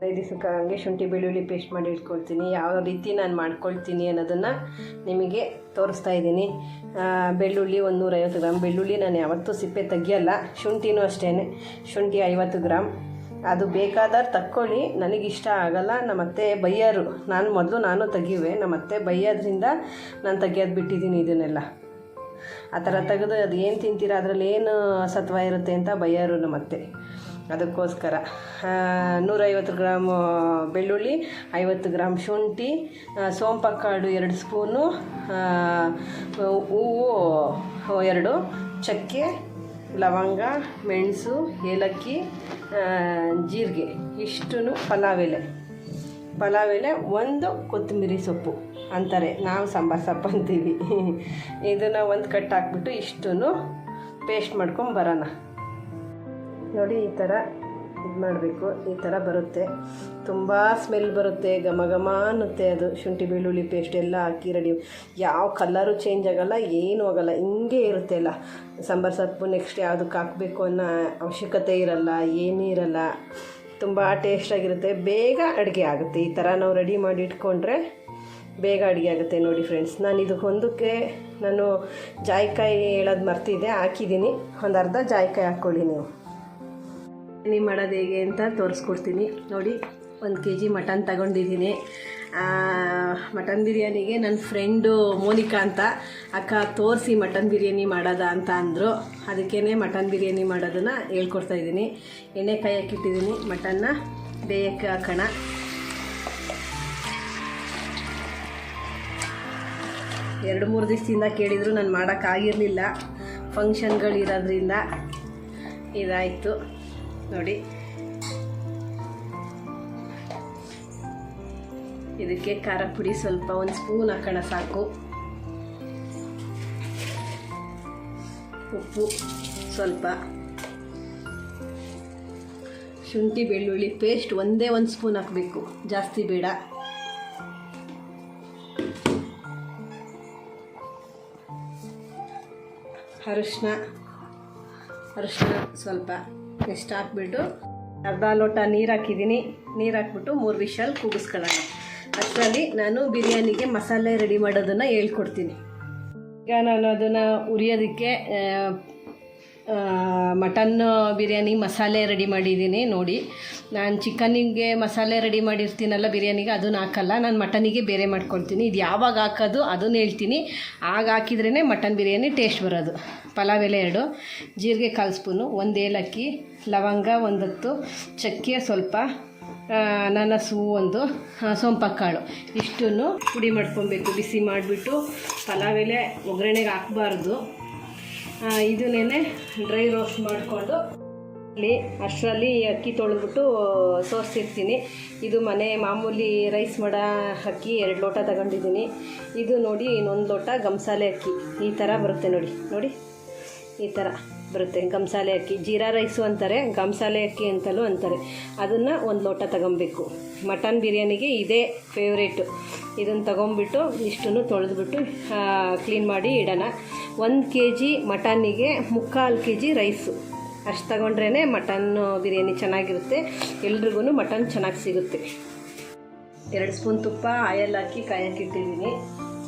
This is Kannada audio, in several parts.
ದಿವಸಕ್ಕೆ ಹಂಗೆ ಶುಂಠಿ, ಬೆಳ್ಳುಳ್ಳಿ ಪೇಸ್ಟ್ ಮಾಡಿ ಇಟ್ಕೊಳ್ತೀನಿ. ಯಾವ ರೀತಿ ನಾನು ಮಾಡ್ಕೊಳ್ತೀನಿ ಅನ್ನೋದನ್ನು ನಿಮಗೆ ತೋರಿಸ್ತಾ ಇದ್ದೀನಿ. ಬೆಳ್ಳುಳ್ಳಿ ಒಂದು ನೂರೈವತ್ತು ಗ್ರಾಮ್. ಬೆಳ್ಳುಳ್ಳಿ ನಾನು ಯಾವತ್ತೂ ಸಿಪ್ಪೆ ತೆಗಿಯಲ್ಲ, ಶುಂಠಿನೂ ಅಷ್ಟೇ ಶುಂಠಿ ಐವತ್ತು ಗ್ರಾಮ್. ಅದು ಬೇಕಾದ್ರೆ ತಕ್ಕೊಳ್ಳಿ. ನನಗಿಷ್ಟ ಆಗಲ್ಲ. ನಮ್ಮ ಅತ್ತೆ ಬೈಯೋರು. ನಾನು ಮೊದಲು ನಾನು ತೆಗಿವೆ ನಮ್ಮ ಅತ್ತೆ ಬೈಯೋದ್ರಿಂದ ನಾನು ತೆಗಿಯೋದು ಬಿಟ್ಟಿದ್ದೀನಿ ಇದನ್ನೆಲ್ಲ. ಆ ಥರ ತೆಗೆದು ಅದು ಏನು ತಿಂತೀರ? ಅದರಲ್ಲಿ ಏನು ಸತ್ವ ಇರುತ್ತೆ ಅಂತ ಬೈಯೋರು ನಮ್ಮ ಅತ್ತೆ. ಅದಕ್ಕೋಸ್ಕರ. ನೂರೈವತ್ತು ಗ್ರಾಮ್ ಬೆಳ್ಳುಳ್ಳಿ, ಐವತ್ತು ಗ್ರಾಮ್ ಶುಂಠಿ ಸೋಂಪಕ್ಕಾಡು ಎರಡು ಸ್ಪೂನು ಹೂವು ಎರಡು, ಚಕ್ಕೆ, ಲವಂಗ, ಮೆಣಸು, ಏಲಕ್ಕಿ ಜೀರಿಗೆ. ಇಷ್ಟು ಪಲಾವ್ ಎಲೆ. ಒಂದು ಕೊತ್ತಂಬರಿ ಸೊಪ್ಪು ಅಂತಾರೆ. ನಾವು ಸಾಂಬಾರು ಸೊಪ್ಪು ಅಂತೀವಿ. ಇದನ್ನು ಒಂದು ಕಟ್ ಹಾಕ್ಬಿಟ್ಟು ಇಷ್ಟನ್ನು ಪೇಸ್ಟ್ ಮಾಡ್ಕೊಂಡು ಬರೋಣ. ನೋಡಿ ಈ ಥರ ಇದು ಮಾಡಬೇಕು, ಈ ಥರ ಬರುತ್ತೆ. ತುಂಬ ಸ್ಮೆಲ್ ಬರುತ್ತೆ, ಘಮ ಘಮ ಅನ್ನುತ್ತೆ ಅದು. ಶುಂಠಿ, ಬೆಳ್ಳುಳ್ಳಿ ಪೇಸ್ಟ್ ಎಲ್ಲ ಹಾಕಿ ರೆಡಿ ಯಾವ ಕಲರು ಚೇಂಜ್ ಆಗಲ್ಲ, ಏನೂ ಆಗಲ್ಲ. ಹಿಂಗೆ ಇರುತ್ತೆ ಅಲ್ಲ. ಸಾಂಬಾರು ಸೊಪ್ಪು ನೆಕ್ಸ್ಟ್ ಯಾವುದಕ್ಕೆ ಹಾಕಬೇಕು ಅನ್ನೋ ಅವಶ್ಯಕತೆ ಇರಲ್ಲ, ಏನೂ ಇರಲ್ಲ. ತುಂಬ ಟೇಸ್ಟಾಗಿರುತ್ತೆ ಬೇಗ ಅಡುಗೆ ಆಗುತ್ತೆ. ಈ ಥರ ನಾವು ರೆಡಿ ಮಾಡಿ ಇಟ್ಕೊಂಡ್ರೆ ಬೇಗ ಅಡುಗೆ ಆಗುತ್ತೆ ನೋಡಿ ಫ್ರೆಂಡ್ಸ್ ನಾನು ಇದು ಒಂದಕ್ಕೆ ನಾನು ಜಾಯಿಕಾಯಿ ಹೇಳೋದು ಮರ್ತಿದ್ದೆ, ಹಾಕಿದ್ದೀನಿ. ಒಂದು ಅರ್ಧ ಜಾಯಿಕಾಯಿ ಹಾಕ್ಕೊಳ್ಳಿ ನೀವು. ಬಿರಿಯಾನಿ ಮಾಡೋದು ಹೇಗೆ ಅಂತ ತೋರಿಸ್ಕೊಡ್ತೀನಿ. ನೋಡಿ, ಒಂದು ಕೆ ಜಿ ಮಟನ್ ತಗೊಂಡಿದ್ದೀನಿ. ಮಟನ್ ಬಿರಿಯಾನಿಗೆ ನನ್ನ ಫ್ರೆಂಡು ಮೋನಿಕಾ ಅಂತ, ಅಕ್ಕ ತೋರಿಸಿ ಮಟನ್ ಬಿರಿಯಾನಿ ಮಾಡೋದ ಅಂತ ಅಂದರು. ಅದಕ್ಕೇ ಮಟನ್ ಬಿರಿಯಾನಿ ಮಾಡೋದನ್ನು ಹೇಳ್ಕೊಡ್ತಾ ಇದ್ದೀನಿ. ಎಣ್ಣೆ ಕಾಯಕ್ಕಿಟ್ಟಿದ್ದೀನಿ ಮಟನ್ನ ಬೇಯಕ್ಕೆ ಹಾಕೋಣ ಎರಡು ಮೂರು ದಿವಸದಿಂದ ಕೇಳಿದ್ರು, ನಾನು ಮಾಡೋಕ್ಕಾಗಿರಲಿಲ್ಲ ಫಂಕ್ಷನ್ಗಳಿರೋದ್ರಿಂದ ಇದಾಯಿತು. ನೋಡಿ. ಇದಕ್ಕೆ ಖಾರ ಪುಡಿ ಸ್ವಲ್ಪ ಒಂದು ಸ್ಪೂನ್ ಹಾಕೋಣ ಸಾಕು. ಉಪ್ಪು ಸ್ವಲ್ಪ. ಶುಂಠಿ ಬೆಳ್ಳುಳ್ಳಿ ಪೇಸ್ಟ್ ಒಂದೇ ಒಂದು ಸ್ಪೂನ್ ಹಾಕಬೇಕು. ಜಾಸ್ತಿ ಬೇಡ. ಅರಿಶಿನ ಅರಿಶಿನ ಸ್ವಲ್ಪ. ಇಷ್ಟು ಹಾಕ್ಬಿಟ್ಟು ಅರ್ಧ ಲೋಟ ನೀರು ಹಾಕಿದ್ದೀನಿ. ನೀರು ಹಾಕ್ಬಿಟ್ಟು ಮೂರು ವಿಷಲ್ ಕೂಗಿಸ್ಕೊಳ್ಳೋಣ ಅಷ್ಟರಲ್ಲಿ ನಾನು ಬಿರಿಯಾನಿಗೆ ಮಸಾಲೆ ರೆಡಿ ಮಾಡೋದನ್ನು ಹೇಳ್ಕೊಡ್ತೀನಿ. ಈಗ ನಾನು ಅದನ್ನು ಉರಿಯೋದಕ್ಕೆ ಮಟನ್ ಬಿರಿಯಾನಿ ಮಸಾಲೆ ರೆಡಿ ಮಾಡಿದ್ದೀನಿ ನೋಡಿ. ನಾನು ಚಿಕನ್ನಿಗೆ ಮಸಾಲೆ ರೆಡಿ ಮಾಡಿರ್ತೀನಲ್ಲ ಬಿರಿಯಾನಿಗೆ, ಅದನ್ನು ಹಾಕಲ್ಲ. ನಾನು ಮಟನಿಗೆ ಬೇರೆ ಮಾಡ್ಕೊಳ್ತೀನಿ. ಇದು ಯಾವಾಗ ಹಾಕೋದು ಅದನ್ನು ಹೇಳ್ತೀನಿ. ಆಗ ಹಾಕಿದ್ರೇ ಮಟನ್ ಬಿರಿಯಾನಿ ಟೇಸ್ಟ್ ಬರೋದು. ಪಲಾವ್ ಎಲೆ ಎರಡು, ಜೀರಿಗೆ ಕಾಲು ಸ್ಪೂನು, ಒಂದು ಏಲಕ್ಕಿ, ಲವಂಗ ಒಂದತ್ತು ಚಕ್ಕೆ ಸ್ವಲ್ಪ ಅನಾನಸು ಒಂದು ಸೋಂಪಕ್ಕಾಳು ಇಷ್ಟನ್ನು ಪುಡಿ ಮಾಡ್ಕೊಬೇಕು. ಬಿಸಿ ಮಾಡಿಬಿಟ್ಟು ಪಲಾವ್ ಎಲೆ ಒಗ್ಗರಣೆಗೆ ಹಾಕ್ಬಾರ್ದು. ಇದನ್ನೇ ಡ್ರೈ ರೋಸ್ಟ್ ಮಾಡಿಕೊಂಡು ಅಲ್ಲಿ ಅಷ್ಟರಲ್ಲಿ ಅಕ್ಕಿ ತೊಳೆದ್ಬಿಟ್ಟು ಸೋಸಿರ್ತೀನಿ ಇದು ಮನೆ ಮಾಮೂಲಿ ರೈಸ್ ಮಾಡೋ ಅಕ್ಕಿ ಎರಡು ಲೋಟ ತಗೊಂಡಿದ್ದೀನಿ. ಇದು ನೋಡಿ ಇನ್ನೊಂದು ಲೋಟ ಗಮಸಾಲೆ ಅಕ್ಕಿ. ಈ ಥರ ಬರುತ್ತೆ ನೋಡಿ ನೋಡಿ. ಈ ಥರ ಬರುತ್ತೆ ಗಮಸಾಲೆ ಅಕ್ಕಿ. ಜೀರಾ ರೈಸು ಅಂತಾರೆ, ಗಮಸಾಲೆ ಅಕ್ಕಿ ಅಂತಲೂ ಅಂತಾರೆ. ಅದನ್ನು ಒಂದು ಲೋಟ ತಗೊಬೇಕು. ಮಟನ್ ಬಿರಿಯಾನಿಗೆ ಇದೇ ಫೇವ್ರೇಟು ಇದನ್ನು ತಗೊಂಬಿಟ್ಟು ಇಷ್ಟನ್ನು ತೊಳೆದ್ಬಿಟ್ಟು ಕ್ಲೀನ್ ಮಾಡಿ ಇಡೋಣ. ಒಂದು ಕೆ ಜಿ ಮಟನ್ನಿಗೆ ಮುಕ್ಕಾಲು ಕೆ ಜಿ ರೈಸು. ಅಷ್ಟು ತಗೊಂಡ್ರೇ ಮಟನ್ ಬಿರಿಯಾನಿ ಚೆನ್ನಾಗಿರುತ್ತೆ. ಎಲ್ರಿಗೂ ಮಟನ್ ಚೆನ್ನಾಗಿ ಸಿಗುತ್ತೆ. ಎರಡು ಸ್ಪೂನ್ ತುಪ್ಪ, ಆಯಲ್ ಹಾಕಿ ಕಾಯಕ್ಕಿಟ್ಟಿದ್ದೀನಿ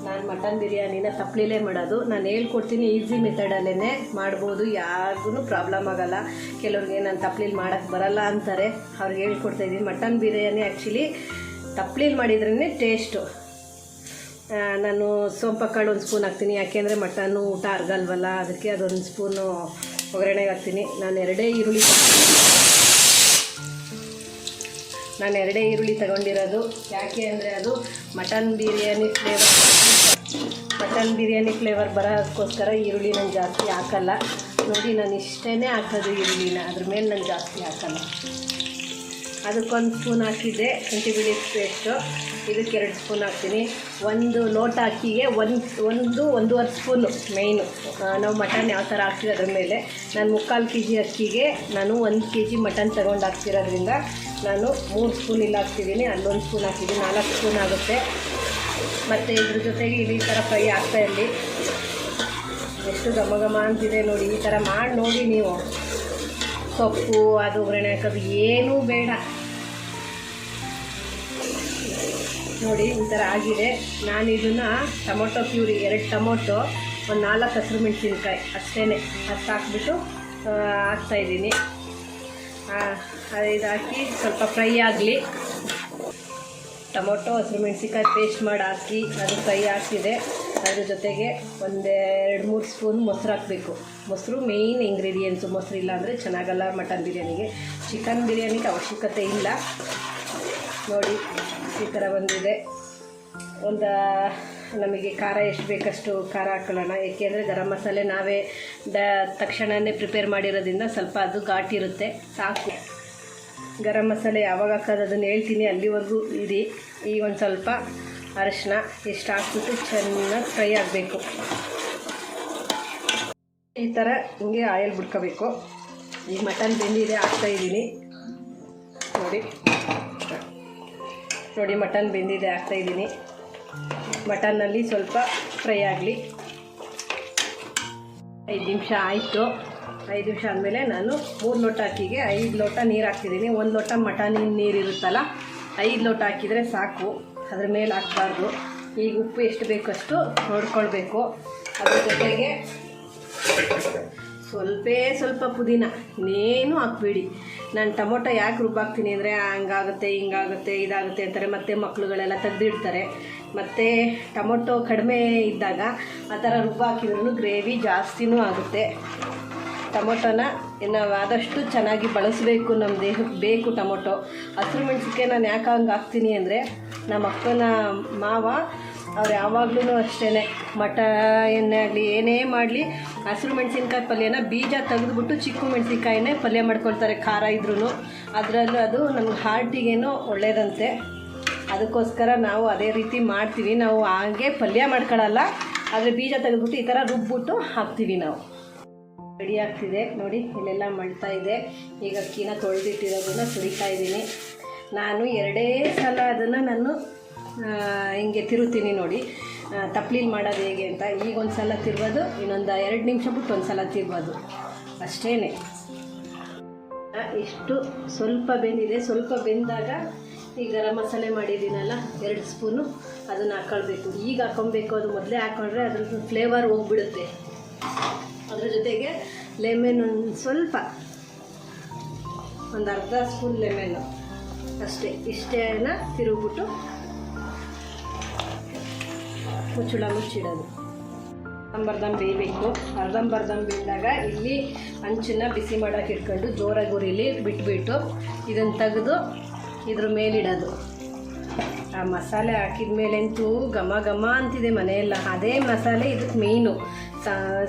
ನಾನು ಮಟನ್ ಬಿರಿಯಾನಿನ ತಪ್ಪಲಿಲೇ ಮಾಡೋದು. ನಾನು ಹೇಳ್ಕೊಡ್ತೀನಿ ಈಸಿ ಮೆಥಡಲ್ಲೇ ಮಾಡ್ಬೋದು. ಯಾರಿಗೂ ಪ್ರಾಬ್ಲಮ್ ಆಗಲ್ಲ. ಕೆಲವ್ರಿಗೆ ನಾನು ತಪ್ಪಲಿಲಿ ಮಾಡೋಕ್ಕೆ ಬರಲ್ಲ ಅಂತಾರೆ. ಅವ್ರಿಗೆ ಹೇಳ್ಕೊಡ್ತಾ ಇದ್ದೀನಿ. ಮಟನ್ ಬಿರಿಯಾನಿ ಆ್ಯಕ್ಚುಲಿ ತಪ್ಪಲಿಲ್ ಮಾಡಿದ್ರೇ ಟೇಸ್ಟು. ನಾನು ಸೋಂಪಕ್ಕಾಳು ಒಂದು ಸ್ಪೂನ್ ಹಾಕ್ತೀನಿ. ಯಾಕೆಂದರೆ ಮಟನ್ನು ಊಟ ಅರ್ಗಲ್ವಲ್ಲ, ಅದಕ್ಕೆ ಅದೊಂದು ಸ್ಪೂನು ಒಗ್ಗರಣೆಗೆ ಹಾಕ್ತೀನಿ. ನಾನು ಎರಡೇ ಈರುಳ್ಳಿ ನಾನು ಎರಡೇ ಈರುಳ್ಳಿ ತಗೊಂಡಿರೋದು. ಯಾಕೆ ಅಂದರೆ ಅದು mutton biryani flavour mutton biryani flavour ಬರೋದಕ್ಕೋಸ್ಕರ ಈರುಳ್ಳಿ ನಾನು ಜಾಸ್ತಿ ಹಾಕಲ್ಲ. ನೋಡಿ, ನಾನು ಇಷ್ಟೇ ಹಾಕೋದು ಈರುಳ್ಳಿನ. ಅದ್ರ ಮೇಲೆ ನಾನು ಜಾಸ್ತಿ ಹಾಕಲ್ಲ. ಅದಕ್ಕೊಂದು ಸ್ಪೂನ್ ಹಾಕಿದ್ದೆ ಶುಂಠಿ ಬಿಳಿ ಪೇಸ್ಟು ಇದಕ್ಕೆ ಎರಡು ಸ್ಪೂನ್ ಹಾಕ್ತೀನಿ. ಒಂದು ಲೋಟ ಅಕ್ಕಿಗೆ ಒಂದು ಒಂದು, ಒಂದೂವರೆ ಸ್ಪೂನು ಮೇಯ್ನು ನಾವು ಮಟನ್ ಯಾವ ಥರ ಹಾಕ್ತೀವಿ ಅದ್ರ ಮೇಲೆ. ನಾನು ಮುಕ್ಕಾಲು ಕೆ ಜಿ ಅಕ್ಕಿಗೆ ನಾನು ಒಂದು ಕೆ ಜಿ ಮಟನ್ ತಗೊಂಡು ಹಾಕ್ತಿರೋದ್ರಿಂದ ನಾನು ಮೂರು ಸ್ಪೂನ್ ಇಲ್ಲಿ ಹಾಕ್ತಿದ್ದೀನಿ ಅಲ್ಲೊಂದು ಸ್ಪೂನ್ ಹಾಕಿದ್ದೀನಿ ನಾಲ್ಕು ಸ್ಪೂನ್ ಆಗುತ್ತೆ. ಮತ್ತು ಇದ್ರ ಜೊತೆಗೆ ಇಲ್ಲಿ ಈ ಥರ ಫ್ರೈ ಆಗ್ತಾ ಇರಲಿ. ಎಷ್ಟು ಘಮ ಘಮ ಅಂತಿದೆ ನೋಡಿ, ಈ ಥರ ಮಾಡಿ ನೋಡಿ ನೀವು. ಸೊಪ್ಪು, ಅದು ಒಗ್ಗರಣೆ ಹಾಕೋದು ಏನೂ ಬೇಡ. ನೋಡಿ ಈ ಥರ ಆಗಿದೆ. ನಾನು ಇದನ್ನು ಟೊಮೊಟೊ ಪ್ಯೂರಿ, ಎರಡು ಟೊಮೊಟೊ, ಒಂದು ನಾಲ್ಕು ಹಸಿರು ಮೆಣಸಿನ್ಕಾಯಿ ಅಷ್ಟೇ ಅಷ್ಟು ಹಾಕ್ಬಿಟ್ಟು ಹಾಕ್ತಾಯಿದ್ದೀನಿ ಇದು ಹಾಕಿ ಸ್ವಲ್ಪ ಫ್ರೈ ಆಗಲಿ. ಟೊಮೊಟೊ, ಹಸಿರು ಮೆಣಸಿನ್ಕಾಯಿ ಪೇಸ್ಟ್ ಮಾಡಿ ಹಾಕಿ, ಅದು ಫ್ರೈ ಹಾಕಿದೆ ಅದ್ರ ಜೊತೆಗೆ ಒಂದೆರಡು ಮೂರು ಸ್ಪೂನ್ ಮೊಸರು ಹಾಕಬೇಕು. ಮೊಸರು ಮೇಯ್ನ್ ಇಂಗ್ರೀಡಿಯೆಂಟ್ಸು. ಮೊಸರು ಇಲ್ಲಾಂದರೆ ಚೆನ್ನಾಗಲ್ಲ ಮಟನ್ ಬಿರಿಯಾನಿಗೆ. ಚಿಕನ್ ಬಿರಿಯಾನಿಗೆ ಅವಶ್ಯಕತೆ ಇಲ್ಲ. ನೋಡಿ, ಈ ಥರ ಬಂದಿದೆ. ಒಂದು, ನಮಗೆ ಖಾರ ಎಷ್ಟು ಬೇಕಷ್ಟು ಖಾರ ಹಾಕೊಳ್ಳೋಣ. ಏಕೆಂದರೆ ಗರಂ ಮಸಾಲೆ ನಾವೇ ದ ತಕ್ಷಣವೇ ಪ್ರಿಪೇರ್ ಮಾಡಿರೋದ್ರಿಂದ ಸ್ವಲ್ಪ ಅದು ಘಾಟಿರುತ್ತೆ ಸಾಕು. ಗರಂ ಮಸಾಲೆ ಯಾವಾಗ ಹಾಕೋದು ಅದನ್ನು ಹೇಳ್ತೀನಿ, ಅಲ್ಲಿವರೆಗೂ ಇರಿ. ಈಗ ಒಂದು ಸ್ವಲ್ಪ ಅರಶಿನ ಎಷ್ಟು ಹಾಕ್ಬಿಟ್ಟು ಚೆನ್ನಾಗಿ ಫ್ರೈ ಆಗಬೇಕು. ಈ ಥರ ಹಿಂಗೆ ಆಯಿಲ್ ಬಿಡ್ಕೋಬೇಕು ಈಗ ಮಟನ್ ಬೆಂದಿದೆ ಹಾಕ್ತಾಯಿದ್ದೀನಿ ನೋಡಿ. ನೋಡಿ ಮಟನ್ ಬೆಂದಿದೆ ಹಾಕ್ತಾಯಿದ್ದೀನಿ ಮಟನ್ನಲ್ಲಿ ಸ್ವಲ್ಪ ಫ್ರೈ ಆಗಲಿ. ಐದು ನಿಮಿಷ ಆಯಿತು. ಐದು ನಿಮಿಷ ಆದಮೇಲೆ ನಾನು ಮೂರು ಲೋಟ ಅಕ್ಕಿಗೆ ಐದು ಲೋಟ ನೀರು ಹಾಕ್ತಿದ್ದೀನಿ. ಒಂದು ಲೋಟ ಮಟನ್ ನೀರು ಇರುತ್ತಲ್ಲ, ಐದು ಲೋಟ ಹಾಕಿದರೆ ಸಾಕು. ಅದ್ರ ಮೇಲೆ ಹಾಕ್ಬಾರ್ದು. ಈಗ ಉಪ್ಪು ಎಷ್ಟು ಬೇಕಷ್ಟು ನೋಡ್ಕೊಳ್ಬೇಕು. ಅದ್ರ ಜೊತೆಗೆ ಸ್ವಲ್ಪೇ, ಸ್ವಲ್ಪ ಪುದೀನ. ಇನ್ನೇನು ಹಾಕ್ಬೇಡಿ. ನಾನು ಟೊಮೊಟೊ ಯಾಕೆ ರುಬ್ಬಾಕ್ತೀನಿ ಅಂದರೆ ಹಂಗಾಗುತ್ತೆ, ಹಿಂಗಾಗುತ್ತೆ, ಇದಾಗುತ್ತೆ ಅಂತಾರೆ. ಮತ್ತು ಮಕ್ಕಳುಗಳೆಲ್ಲ ತೆಗ್ದಿಡ್ತಾರೆ. ಮತ್ತು ಟೊಮೊಟೊ ಕಡಿಮೆ ಇದ್ದಾಗ ಆ ಥರ ರುಬ್ಬಾಕಿದ್ರೂ ಗ್ರೇವಿ ಜಾಸ್ತಿನೂ ಆಗುತ್ತೆ. ಟೊಮೊಟೊನ ನಾವು ಆದಷ್ಟು ಚೆನ್ನಾಗಿ ಬಳಸಬೇಕು ನಮ್ಮ ದೇಹಕ್ಕೆ ಬೇಕು ಟೊಮೊಟೊ. ಹಸಿರು ಮೆಣಸಿಗೆ ನಾನು ಯಾಕೆ ಹಂಗೆ ಹಾಕ್ತೀನಿ ಅಂದರೆ ನಮ್ಮ ಅಕ್ಕನ ಮಾವ ಅವ್ರು ಯಾವಾಗ್ಲೂ ಅಷ್ಟೇ ಮಟ ಎಣ್ಣೆ ಆಗಲಿ, ಏನೇ ಮಾಡಲಿ, ಹಸಿರು ಮೆಣಸಿನ್ಕಾಯಿ ಪಲ್ಯನ ಬೀಜ ತೆಗೆದುಬಿಟ್ಟು ಚಿಕ್ಕ ಮೆಣಸಿನ್ಕಾಯಿನೇ ಪಲ್ಯ ಮಾಡ್ಕೊಳ್ತಾರೆ ಖಾರ ಇದ್ರೂ ಅದರಲ್ಲೂ ಅದು ನಮ್ಗೆ ಹಾರ್ಟಿಗೇನೋ ಒಳ್ಳೆಯದಂತೆ ಅದಕ್ಕೋಸ್ಕರ ನಾವು ಅದೇ ರೀತಿ ಮಾಡ್ತೀವಿ. ನಾವು ಹಾಗೆ ಪಲ್ಯ ಮಾಡ್ಕೊಳ್ಳಲ್ಲ ಆದರೆ ಬೀಜ ತೆಗೆದುಬಿಟ್ಟು ಈ ಥರ ರುಬ್ಬಿಟ್ಟು ಹಾಕ್ತೀವಿ ನಾವು. ರೆಡಿ ಆಗ್ತಿದೆ. ನೋಡಿ ಇಲ್ಲೆಲ್ಲ ಮಳ್ತಾ ಇದೆ. ಈಗ ಅಕ್ಕಿನ ತೊಳೆದಿಟ್ಟಿರೋದನ್ನ ಸುರಿತಾ ಇದ್ದೀನಿ. ನಾನು ಎರಡೇ ಸಲ ಅದನ್ನು ನಾನು ಹಿಂಗೆ ತಿರುತ್ತೀನಿ ನೋಡಿ. ತಪ್ಲೀಲಿ ಮಾಡೋದು ಹೇಗೆ ಅಂತ. ಈಗ ಒಂದು ಸಲ ತಿರ್ಬೋದು ಇನ್ನೊಂದು ಎರಡು ನಿಮಿಷ ಬಿಟ್ಟು ಒಂದು ಸಲ ತಿರ್ಬೋದು ಅಷ್ಟೇ ಇಷ್ಟು ಸ್ವಲ್ಪ ಬೆಂದಿದೆ. ಸ್ವಲ್ಪ ಬೆಂದಾಗ ಈ ಗರಂ ಮಸಾಲೆ ಮಾಡಿದ್ದೀನಲ್ಲ, ಎರಡು ಸ್ಪೂನು, ಅದನ್ನು ಹಾಕ್ಕೊಳ್ಬೇಕು ಈಗ ಹಾಕೊಬೇಕು ಅದು ಮೊದಲೇ ಹಾಕೊಂಡ್ರೆ ಅದ್ರದ್ದು ಫ್ಲೇವರ್ ಹೋಗ್ಬಿಡುತ್ತೆ. ಅದ್ರ ಜೊತೆಗೆ ಲೆಮೆನ್ ಒಂದು ಸ್ವಲ್ಪ, ಒಂದು ಅರ್ಧ ಸ್ಪೂನ್ ಲೆಮೆನು ಅಷ್ಟೇ. ಇಷ್ಟೇನ ತಿರುಗ್ಬಿಟ್ಟು ಮುಚ್ಚಳ ಮುಚ್ಚಿಡೋದು. ಅರ್ಧಂಬರ್ಧಂ ಬೇಯಬೇಕು ಅರ್ಧಂಬರ್ಧಂ ಬೇಯಿದಾಗ ಇಲ್ಲಿ ಹಂಚನ್ನ ಬಿಸಿ ಮಾಡೋಕೆ ಇಟ್ಕೊಂಡು ಜೋರಾಗಿ ಉರಿಲಿ ಬಿಟ್ಬಿಟ್ಟು ಇದನ್ನು ತೆಗೆದು ಇದ್ರ ಮೇಲಿಡೋದು. ಆ ಮಸಾಲೆ ಹಾಕಿದ ಮೇಲಂತೂ ಘಮ ಘಮ ಅಂತಿದೆ ಮನೆಯೆಲ್ಲ. ಅದೇ ಮಸಾಲೆ ಇದಕ್ಕೆ ಮೇಯ್ನು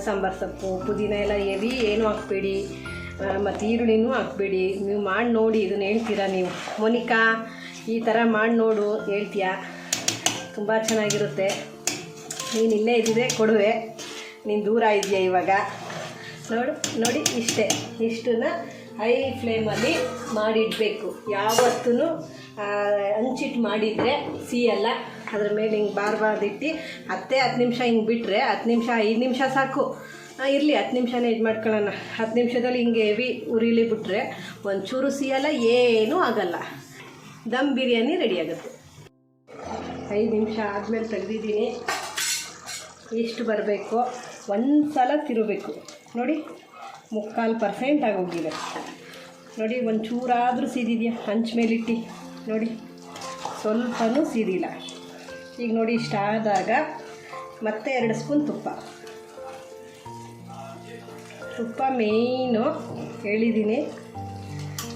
ಸಾಂಬಾರು ಸೊಪ್ಪು, ಪುದೀನ ಎಲ್ಲ ಎವಿ ಏನು ಹಾಕ್ಬೇಡಿ. ಮತ್ತು ಈರುಳ್ಳಿನೂ ಹಾಕ್ಬೇಡಿ. ನೀವು ಮಾಡಿ ನೋಡಿ ಇದನ್ನು ಹೇಳ್ತೀರಾ ನೀವು. ಮೋನಿಕಾ, ಈ ಥರ ಮಾಡಿ ನೋಡು, ಹೇಳ್ತೀಯಾ? ತುಂಬ ಚೆನ್ನಾಗಿರುತ್ತೆ. ನೀನು ಇಲ್ಲೇ ಇದ್ದಿದ್ರೆ ಕೊಡುವೆ. ನೀನು ದೂರ ಇದೆಯಾ ಇವಾಗ? ನೋಡು, ನೋಡಿ ಇಷ್ಟೇ. ಇಷ್ಟನ್ನ ಹೈ ಫ್ಲೇಮಲ್ಲಿ ಮಾಡಿಡಬೇಕು. ಯಾವತ್ತೂ ಹಂಚಿಟ್ಟು ಮಾಡಿದರೆ ಸಿಹಿಯಲ್ಲ ಅದ್ರ ಮೇಲೆ ಹಿಂಗೆ ಬಾರ್ ಬಾರ್ದಿಟ್ಟು ಹತ್ತೇ ಹತ್ತು ನಿಮಿಷ ಹಿಂಗೆ ಬಿಟ್ಟರೆ ಹತ್ತು ನಿಮಿಷ, ಐದು ನಿಮಿಷ ಸಾಕು. ಇರಲಿ, ಹತ್ತು ನಿಮಿಷನೇ ಇದು ಮಾಡ್ಕೊಳ್ಳೋಣ. ಹತ್ತು ನಿಮಿಷದಲ್ಲಿ ಹಿಂಗೆ ಹೆವಿ ಉರಿಲಿ ಬಿಟ್ಟರೆ ಒಂಚೂರು ಸಿಹಿಯಲ್ಲ ಏನೂ ಆಗಲ್ಲ. ದಮ್ ಬಿರಿಯಾನಿ ರೆಡಿ ಆಗುತ್ತೆ. ಐದು ನಿಮಿಷ ಆದಮೇಲೆ ತೆಗ್ದಿದ್ದೀನಿ. ಎಷ್ಟು ಬರಬೇಕು? ಒಂದು ಸಲ ತಿರುಬೇಕು. ನೋಡಿ, ಮುಕ್ಕಾಲು ಪರ್ಸೆಂಟ್ ಆಗೋಗಿದೆ ನೋಡಿ ಒಂದು ಚೂರಾದರೂ ಸೀದಿದೆಯಾ? ಹಂಚ್ ಮೇಲಿಟ್ಟು. ನೋಡಿ, ಸ್ವಲ್ಪನೂ ಸೀದಿಲ್ಲ. ಈಗ ನೋಡಿ, ಇಷ್ಟ ಆದಾಗ ಮತ್ತೆ ಎರಡು ಸ್ಪೂನ್ ತುಪ್ಪ. ತುಪ್ಪ ಮೇಯ್ನು. ಹೇಳಿದ್ದೀನಿ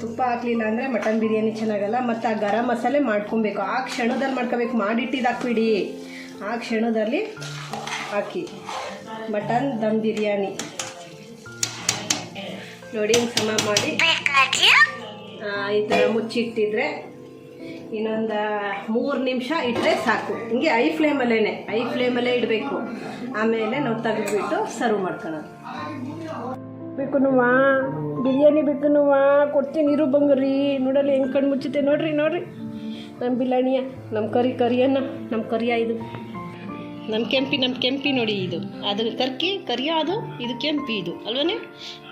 ತುಪ್ಪ ಹಾಕಲಿಲ್ಲ ಅಂದರೆ ಮಟನ್ ಬಿರಿಯಾನಿ ಚೆನ್ನಾಗಲ್ಲ. ಮತ್ತು ಆ ಗರಂ ಮಸಾಲೆ ಮಾಡ್ಕೊಬೇಕು. ಆ ಕ್ಷಣದಲ್ಲಿ ಮಾಡ್ಕೋಬೇಕು. ಮಾಡಿಟ್ಟಿದ್ದು ಹಾಕ್ಬಿಡಿ ಆ ಕ್ಷಣದಲ್ಲಿ ಹಾಕಿ. ಮಟನ್ ದಮ್ ಬಿರಿಯಾನಿ. ನೋಡಿ ಸಮ ಮಾಡಿ. ಈ ಥರ ಮುಚ್ಚಿಟ್ಟಿದ್ರೆ ಇನ್ನೊಂದು ಮೂರು ನಿಮಿಷ ಇಟ್ಟರೆ ಸಾಕು. ಹಿಂಗೆ ಐ ಫ್ಲೇಮಲ್ಲೇ ಐ ಫ್ಲೇಮಲ್ಲೇ ಇಡಬೇಕು. ಆಮೇಲೆ ನಾವು ತೆಗೆದುಬಿಟ್ಟು ಸರ್ವ್ ಮಾಡ್ಕೊಳ್ಳೋದು ಬೇಕು ನೋವಾ, ಬಿರಿಯಾನಿ ಬೇಕು ನೋವಾ, ಕೊಡ್ತೀನಿ, ಇರು ಬಂಗಾರಿ. ನೋಡಲ್ಲಿ ಹೆಂಗೆ ಕಣ್ಣು ಮುಚ್ಚುತ್ತೆ ನೋಡ್ರಿ ನೋಡ್ರಿ. ನಮ್ಮ ಬಿರಿಯಾನಿಯ ನಮ್ಮ ಕರಿ ಕರಿಯನ್ನ ನಮ್ಮ ಕರಿಯ ಇದು. ನಮ್ಮ ಕೆಂಪಿ ನಮ್ಮ ಕೆಂಪಿ ನೋಡಿ ಇದು. ಅದು ಕರ್ಕಿ ಕರಿಯ ಅದು, ಇದು ಕೆಂಪಿ ಇದು. ಅಲ್ವನೇ?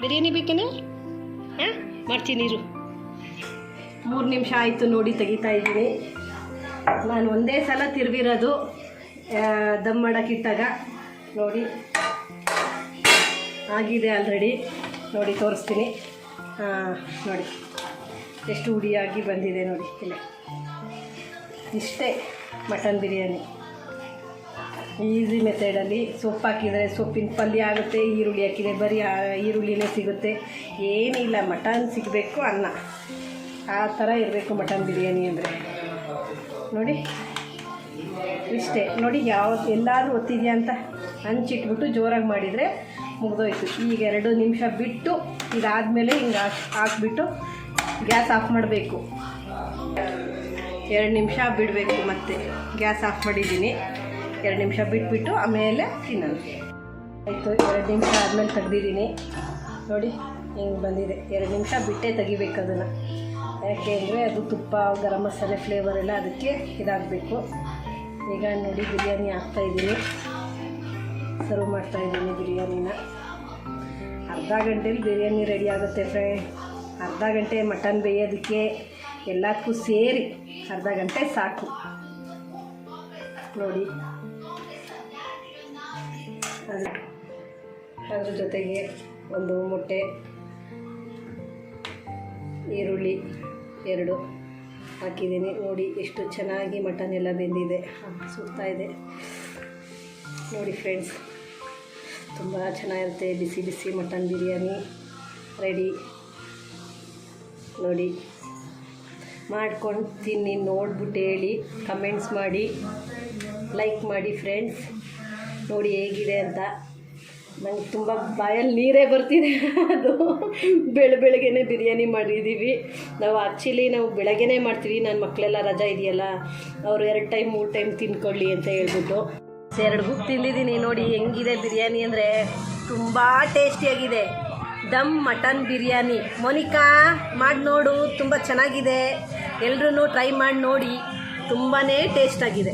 ಬಿರಿಯಾನಿ ಬೇಕೇನೆ? ಹಾಂ? ಮಾಡ್ತೀನಿ, ಇರು. ಮೂರು ನಿಮಿಷ ಆಯಿತು ನೋಡಿ ತೆಗಿತಾ ಇದ್ದೀನಿ. ನಾನು ಒಂದೇ ಸಲ ತಿರುವಿರೋದು ದಮ್ ಮಾಡೋಕ್ಕಿಟ್ಟಾಗ ನೋಡಿ. ಆಗಿದೆ ಆಲ್ರೆಡಿ ನೋಡಿ, ತೋರಿಸ್ತೀನಿ. ನೋಡಿ. ಎಷ್ಟು ಹುಡಿಯಾಗಿ ಬಂದಿದೆ ನೋಡಿ. ಇಲ್ಲ. ಇಷ್ಟೇ ಮಟನ್ ಬಿರಿಯಾನಿ. ಈಸಿ ಮೆಥಡಲ್ಲಿ ಸೊಪ್ಪು ಹಾಕಿದರೆ ಸೊಪ್ಪಿನ ಪಲ್ಯ ಆಗುತ್ತೆ, ಈರುಳ್ಳಿ ಹಾಕಿದರೆ ಬರೀ ಈರುಳ್ಳಿನೇ ಸಿಗುತ್ತೆ. ಏನಿಲ್ಲ ಮಟನ್ ಸಿಗಬೇಕು ಅನ್ನ. ಆ ಥರ ಇರಬೇಕು ಮಟನ್ ಬಿರಿಯಾನಿ ಅಂದರೆ. ನೋಡಿ, ಇಷ್ಟೇ. ನೋಡಿ, ಯಾವ, ಎಲ್ಲಾದರೂ ಒತ್ತಿದೆಯಾ ಅಂತ? ಹಂಚಿಟ್ಬಿಟ್ಟು ಜೋರಾಗಿ ಮಾಡಿದರೆ ಮುಗಿದೋಯ್ತು. ಈಗ ಎರಡು ನಿಮಿಷ ಬಿಟ್ಟು, ಇದಾದಮೇಲೆ ಹಿಂಗೆ ಹಾಕಿ, ಹಾಕ್ಬಿಟ್ಟು ಗ್ಯಾಸ್ ಆಫ್ ಮಾಡಬೇಕು. ಎರಡು ನಿಮಿಷ ಬಿಡಬೇಕು ಮತ್ತೆ. ಗ್ಯಾಸ್ ಆಫ್ ಮಾಡಿದ್ದೀನಿ. ಎರಡು ನಿಮಿಷ ಬಿಟ್ಬಿಟ್ಟು ಆಮೇಲೆ ತಿನ್ನೋದು ಆಯಿತು, ಎರಡು ನಿಮಿಷ ಆದಮೇಲೆ ತೆಗ್ದಿದ್ದೀನಿ. ನೋಡಿ, ಹಿಂಗೆ ಬಂದಿದೆ. ಎರಡು ನಿಮಿಷ ಬಿಟ್ಟೇ ತೆಗಿಬೇಕು ಅದನ್ನು. ಯಾಕೆ ಅಂದರೆ ಅದು ತುಪ್ಪ, ಗರಂ ಮಸಾಲೆ ಫ್ಲೇವರ್ ಎಲ್ಲ ಅದಕ್ಕೆ ಇದಾಗಬೇಕು. ಈಗ ನೋಡಿ, ಬಿರಿಯಾನಿ ಹಾಕ್ತಾಯಿದ್ದೀನಿ ಸರ್ವ್ ಮಾಡ್ತಾಯಿದ್ದೀನಿ ಬಿರಿಯಾನಿನ. ಅರ್ಧ ಗಂಟೇಲಿ ಬಿರಿಯಾನಿ ರೆಡಿ ಆಗುತ್ತೆ ಫ್ರೆಂಡ್ ಅರ್ಧ ಗಂಟೆ ಮಟನ್ ಬೇಯೋದಕ್ಕೆ ಎಲ್ಲದಕ್ಕೂ ಸೇರಿ ಅರ್ಧ ಗಂಟೆ ಸಾಕು. ನೋಡಿ. ಅದು ಅದ್ರ ಜೊತೆಗೆ ಒಂದು ಮೊಟ್ಟೆ, ಈರುಳ್ಳಿ ಎರಡು ಹಾಕಿದ್ದೀನಿ. ನೋಡಿ ಎಷ್ಟು ಚೆನ್ನಾಗಿ ಮಟನ್ ಎಲ್ಲ ಬೆಂದಿದೆ. ಸುತ್ತಾ ಇದೆ. ನೋಡಿ ಫ್ರೆಂಡ್ಸ್ ತುಂಬ ಚೆನ್ನಾಗಿರುತ್ತೆ ಬಿಸಿ ಬಿಸಿ ಮಟನ್ ಬಿರಿಯಾನಿ ರೆಡಿ. ನೋಡಿ ಮಾಡ್ಕೊಂಡು ತಿನ್ನಿ ನೋಡ್ಬಿಟ್ಟು ಹೇಳಿ ಕಮೆಂಟ್ಸ್ ಮಾಡಿ ಲೈಕ್ ಮಾಡಿ ಫ್ರೆಂಡ್ಸ್ ನೋಡಿ ಹೇಗಿದೆ ಅಂತ. ನಂಗೆ ತುಂಬ ಬಾಯಲ್ಲಿ ನೀರೇ ಬರ್ತಿದೆ. ಅದು ಬೆಳ, ಬೆಳಗ್ಗೆನೆ ಬಿರಿಯಾನಿ ಮಾಡಿದ್ದೀವಿ ನಾವು ಆ್ಯಕ್ಚುಲಿ ನಾವು ಬೆಳಗ್ಗೆನೇ ಮಾಡ್ತೀವಿ. ನನ್ನ ಮಕ್ಕಳೆಲ್ಲ ರಜಾ ಇದೆಯಲ್ಲ, ಅವರು ಎರಡು ಟೈಮ್ ಮೂರು ಟೈಮ್ ತಿನ್ಕೊಳ್ಳಿ ಅಂತ ಹೇಳ್ಬಿಟ್ಟು. ಎರಡು ಗುಪ್ ತಿಂದಿದ್ದೀನಿ ನೋಡಿ, ಹೆಂಗಿದೆ ಬಿರಿಯಾನಿ ಅಂದರೆ. ತುಂಬ ಟೇಸ್ಟಿಯಾಗಿದೆ ದಮ್ ಮಟನ್ ಬಿರಿಯಾನಿ. ಮೋನಿಕಾ, ಮಾಡಿ ನೋಡು, ತುಂಬ ಚೆನ್ನಾಗಿದೆ. ಎಲ್ಲರೂ ಟ್ರೈ ಮಾಡಿ ನೋಡಿ. ತುಂಬಾ ಟೇಸ್ಟಾಗಿದೆ